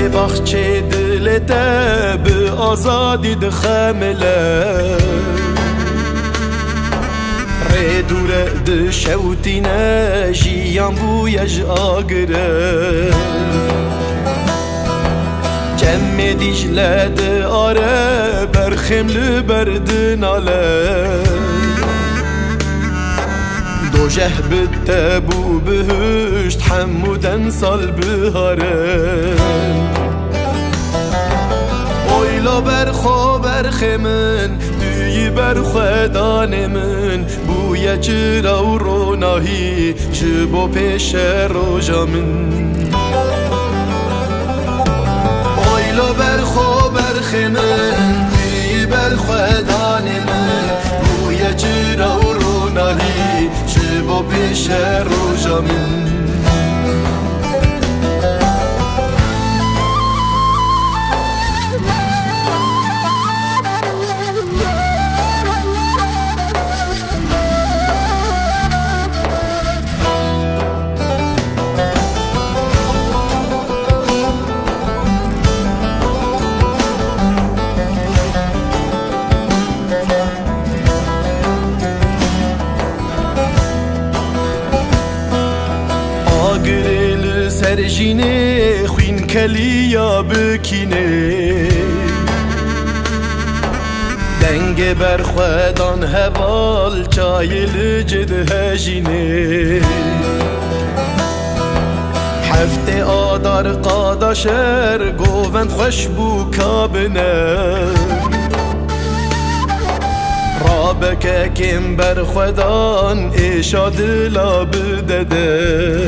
دنگ بخچه دلته به آزادی دخمله ری دوره د شوتینه جیان بویج آگره جمع دیجله د آره برخم لبردن آله وجه بالتابو بهش تحمدا انصل بهارم اویلا برخو برخه من دوی برخه دانه من. بویا چرا و روناهی جبو پیش روژا من. اویلا برخو برخه من Ji bo peşe roja min آگرل سرجینه خوین کلیا بکینه دنگ برخودان هوال چایل جد هجینه هفته آدار قاداشر گووند خوش بو کابنه رابک کم بر خودان ایشاد لا بدده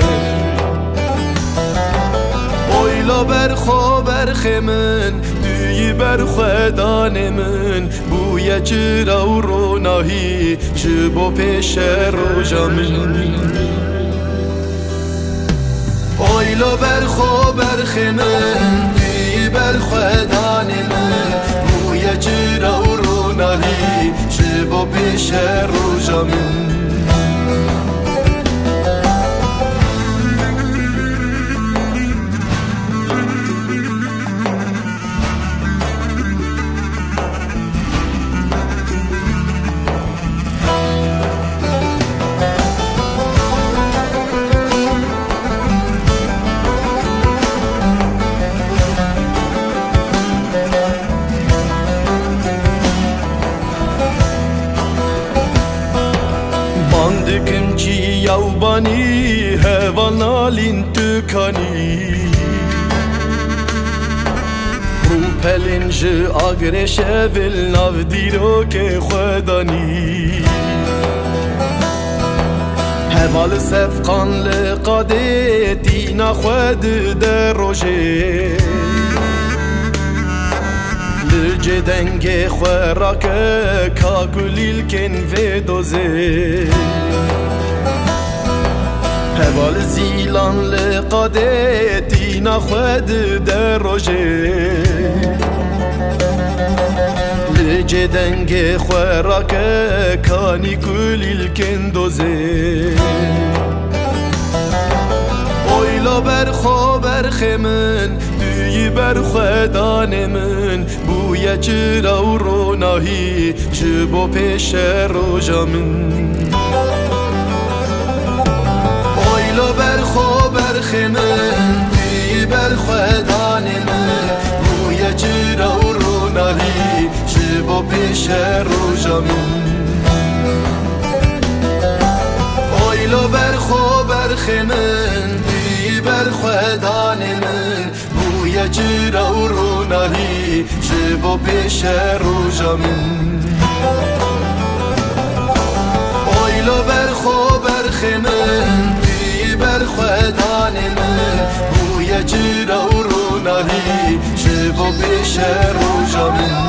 اویلا بر خو بر خمن دوی بر خودان من. بوی چرا و روناهی جبو پیش روژا من. اویلا بر خو بر خمن دوی بر خودان terror. Bandıkım ki yavbani hevan alin tükani. Rupelin ji agreşe vel nav diro ke xwedani Heval sefkan li qadê tîna xwe de rojê Lüce denge xwerake kakulilken ve doze Heval zilan li qadê tîna xwe de rojê Lüce denge xwerake kani kulilken doze oyla بر خو بر خمن دوی بر خدان من بوی چرا و روناهی جبو پیش روژا من oyla بر خو بر خمن دوی بر خدان من بوی چرا و روناهی جبو پیش روژا من oyla بر خو بر خمن دوی بر خدان من بوی جرا و روناهی جبو پیش روژا من oyla بر خو بر خمن دوی بر خدان من بوی جرا و روناهی جبو پیش روژا من